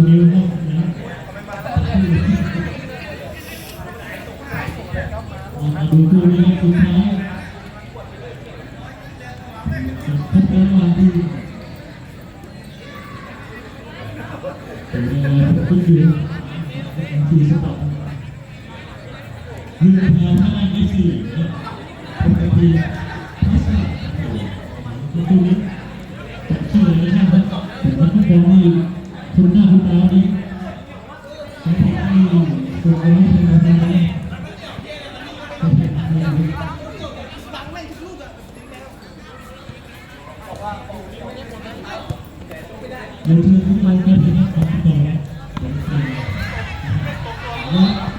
คุณนิวมากนะมาดูคู่นี้คุณพ่า Muito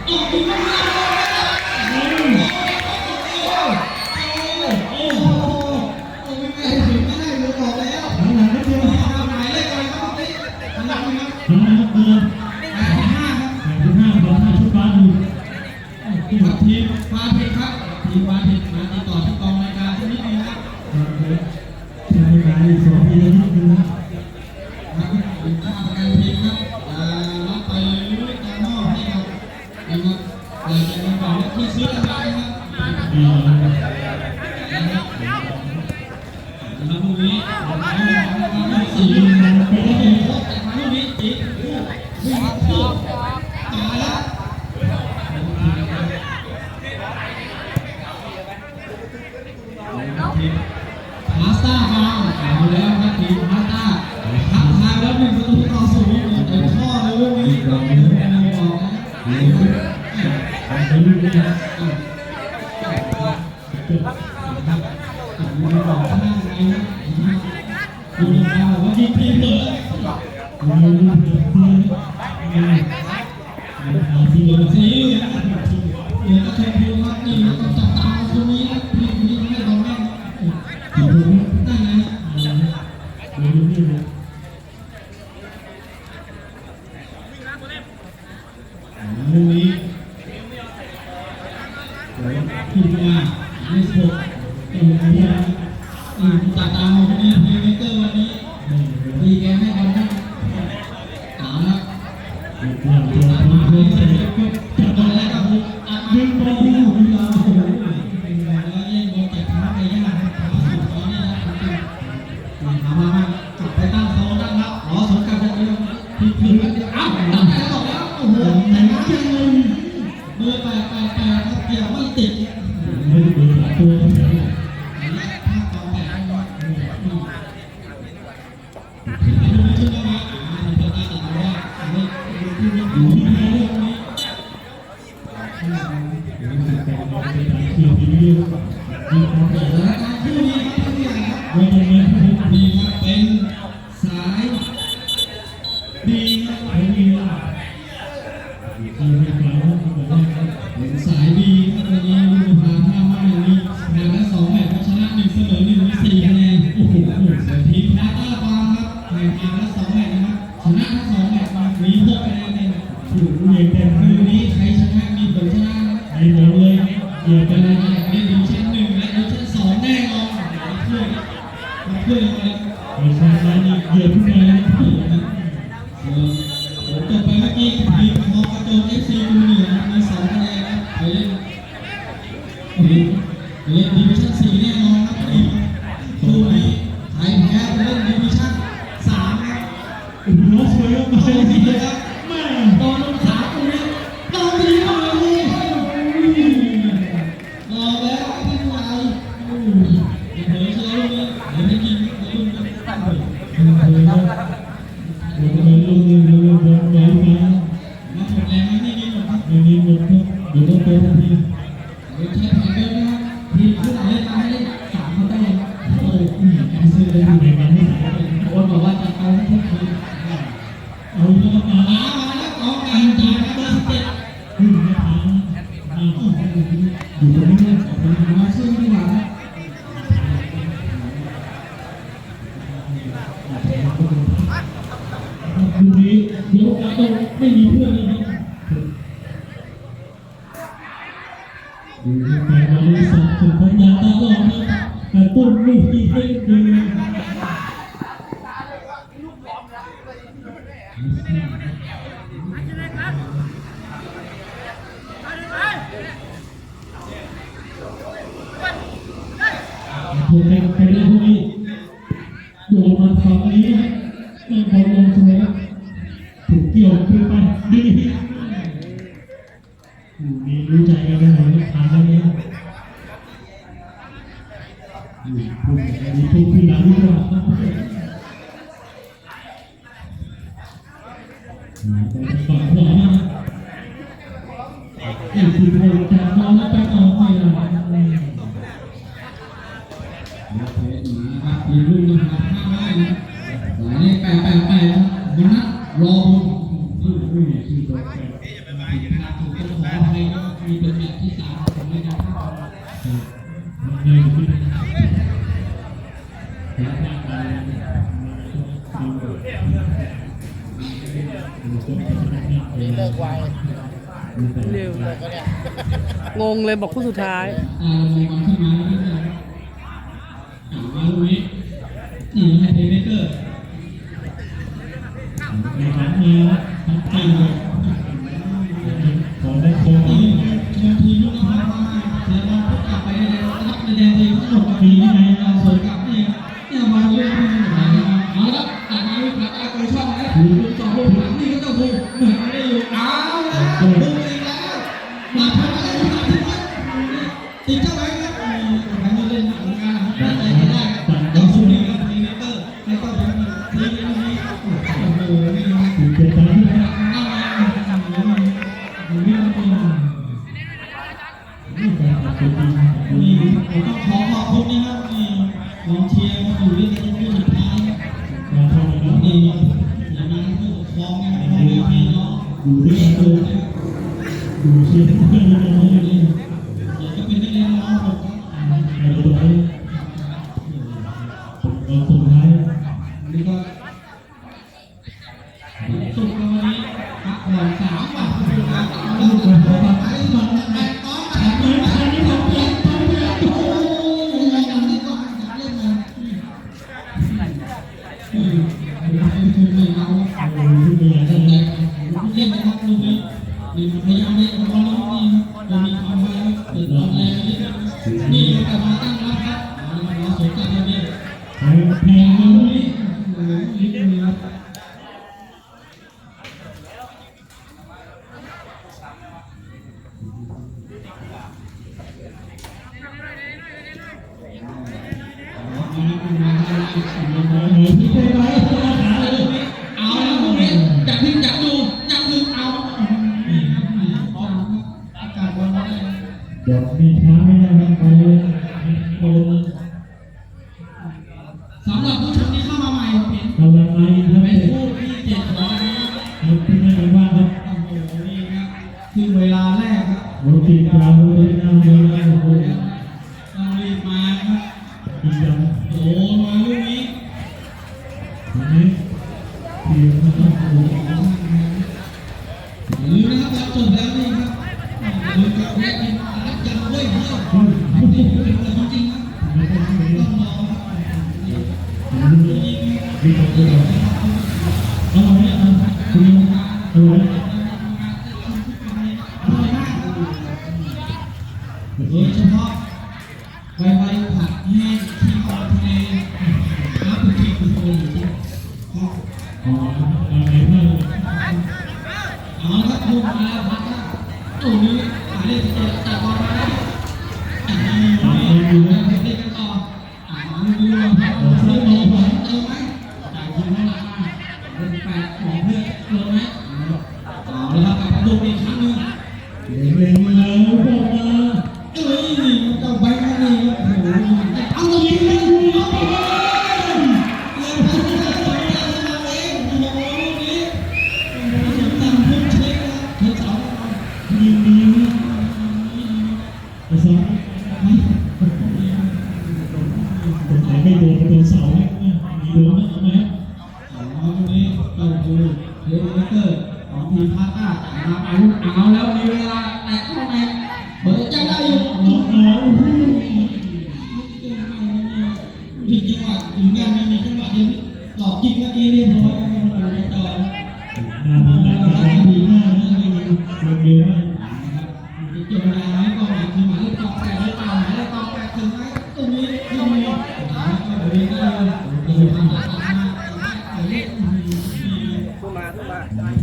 พิมพ์มาเลสโบเป็นอาอ่าตัดตามมาคนนี้เพลเมเตอร์วันนี้ดีแกให้กันนะเาละเพื่อนเพื่อนเพื่อน หมดเลยนะครับคู่นี้นะครับท่านผู้ใหญ่ ดีโอกาสต้องไม่มีเพื่อนนะครับดีใแกลิสัตว์สุพรรณตาก็ออกมาแต่ต้นลูกที่ให้ดีนะ อีกทีคนจะ เลยบอกคู่สุดท้าย เอามาที่มา 祝你 気になる。Gracias. Yeah.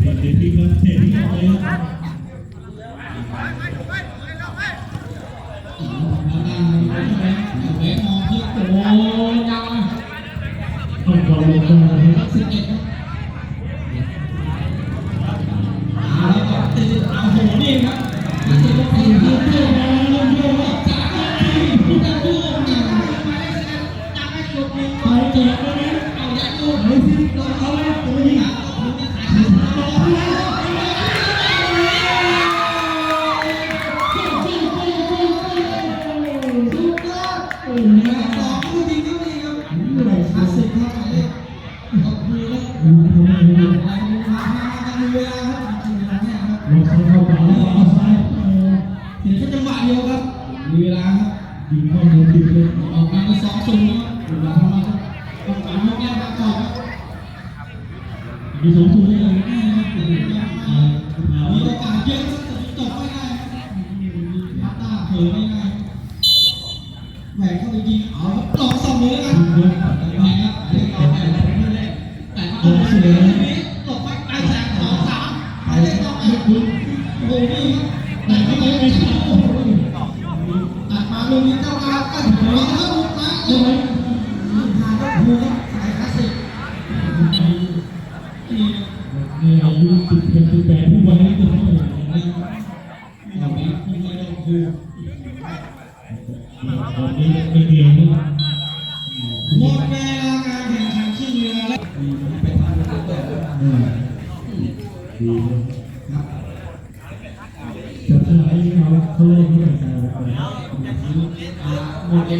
Muy bien.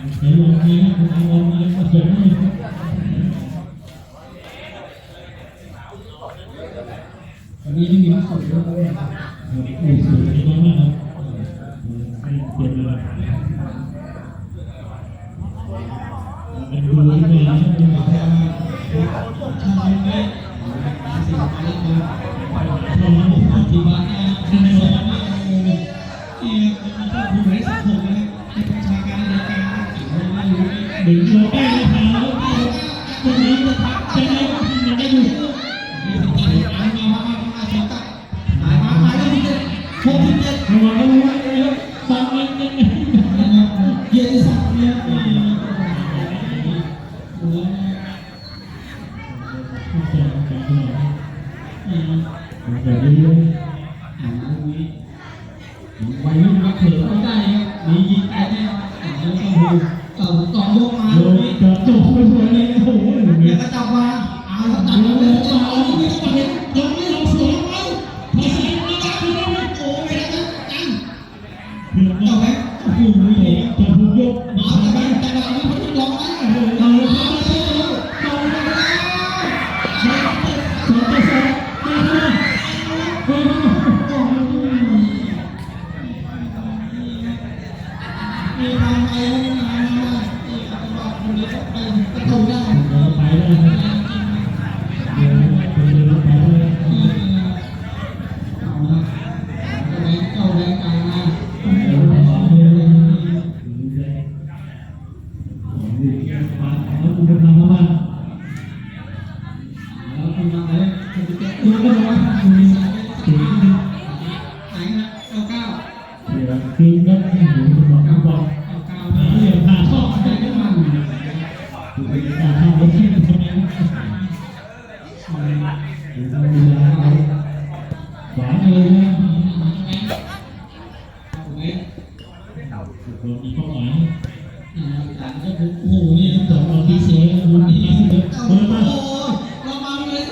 วันนี้ไม่มีนะตรนี้มากคตรีนี้ม่ได้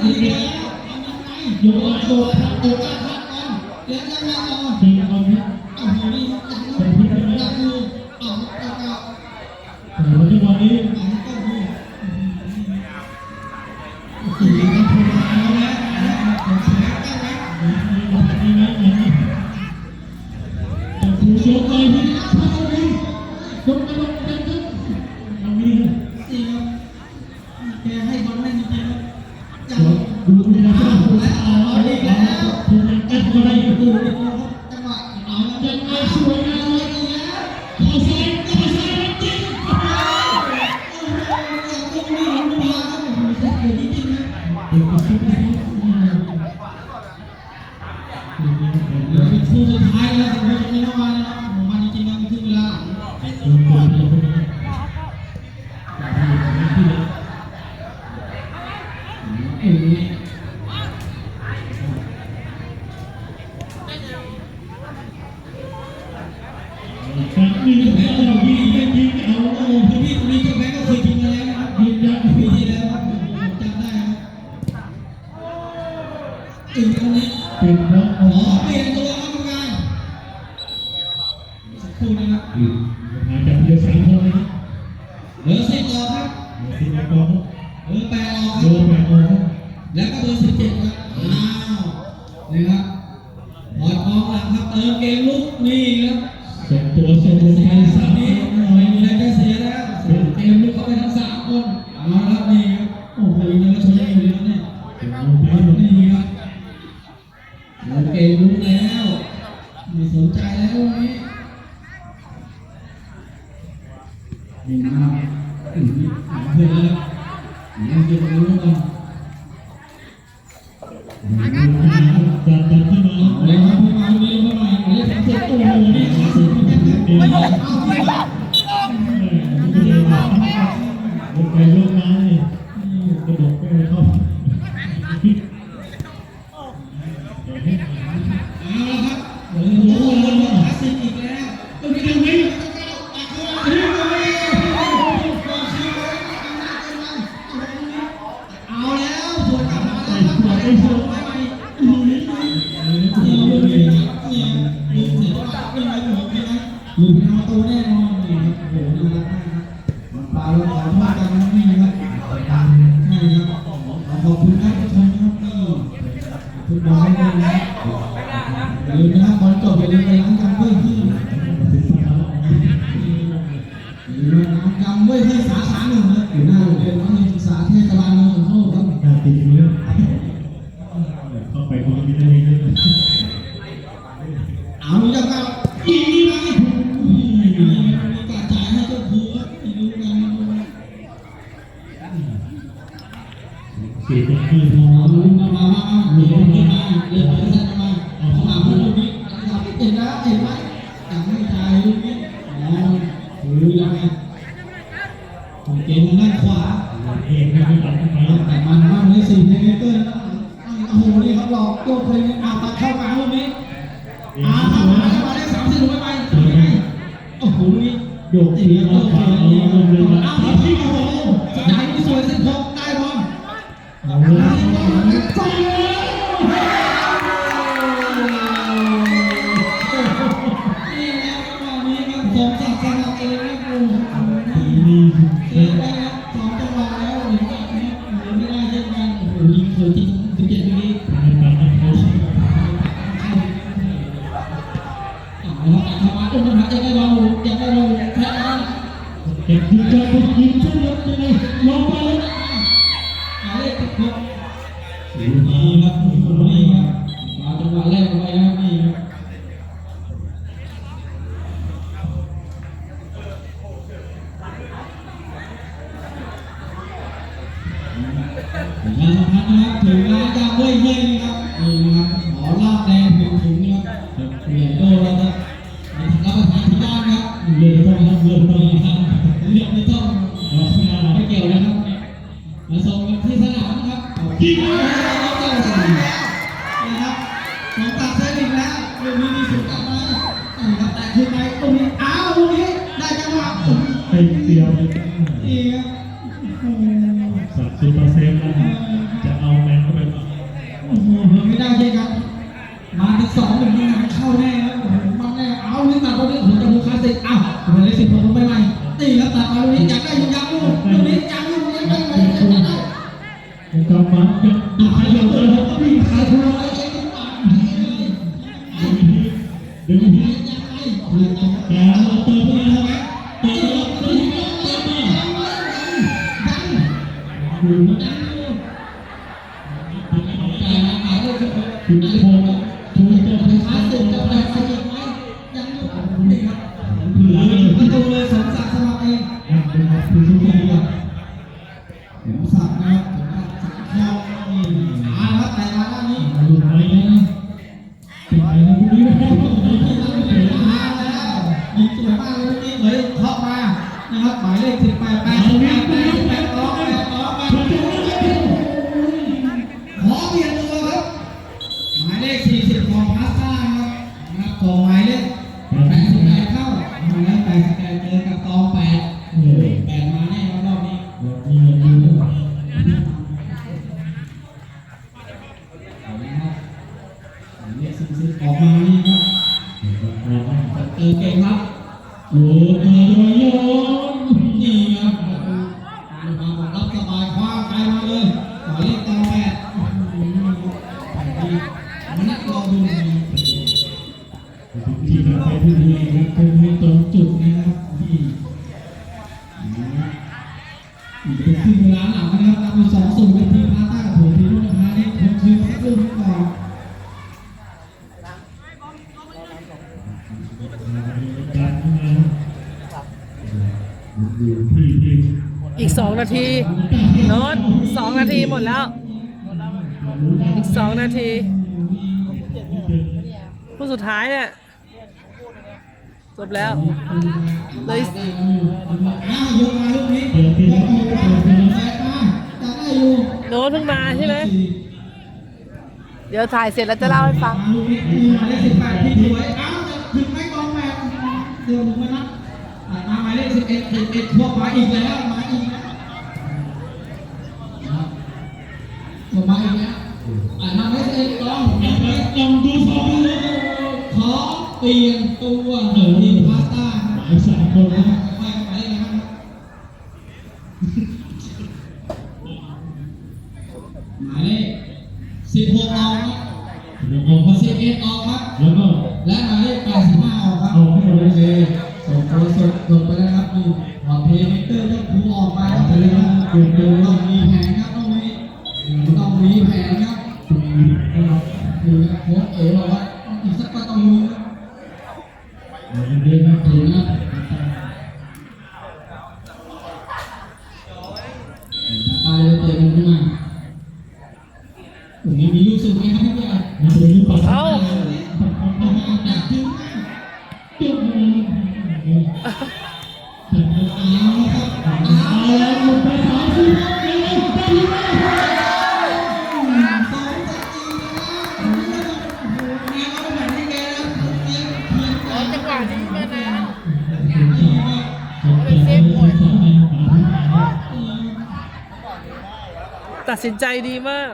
มาเลยอีกแล้วทำยังไงโยนโดดโดดกันพักกันแล้วยังไงต่อเป็นความนี้โอ้ คู่สุดท้ายแล้วสำหรับในวันนี้นะ หลังครั คือพอเอาลูกมามามามาเดี๋ยวขึ้นมาเดี๋ยวไปสั่งมาเอา ตี มาส่งกันที่สนามนะครับยิงแล้วต้องสนามนะครับของตัดเส้นอีกแล้วเรื่องนี้มีสุดกลับมานะครับแต่ขึ้นไปตรงนี้อ้าวตรงนี้ได้จังหวะเป็นเดียวนี่ครับสัตว์ซูเปอร์เซฟจะเอาแมนเข้าไปโอ้โหไม่ได้ใช่ครับมาที่สองหนึ่ง Muito bom. ซิออกมานี่ครับเตะเก่งครับโอ้โหโยโย่ คู่สุดท้ายเนี่ยจบแล้วเลยโน้ตเพิ่งมาใช่ไหมเดี๋ยวถ่ายเสร็จแล้วจะเล่าให้ฟังมาหมายเลขสิบเอ็ดสิบเอ็ดทั่วไปอีกแล้วมาอีกแล้วมาอีกแล้วอ่ามาสิบเอ็ดต้องต้องดูสองดู เตรียมตัวเหินดิพาต้าหายแสนคนแล้วไปไปนะหมายเลขสิบหกออกครับแล้วก็สิบเอ็ดออกครับแล้วก็และหมายเลขแปดสิบห้าออกครับโอเคส่งโพสต์ส่งไปแล้วครับนี่ออกเพลย์เเตอร์ก็ผู้ออกไปครับเลยครับเกิดเกินรอบนี้แพงครับ ตัดสินใจดีมาก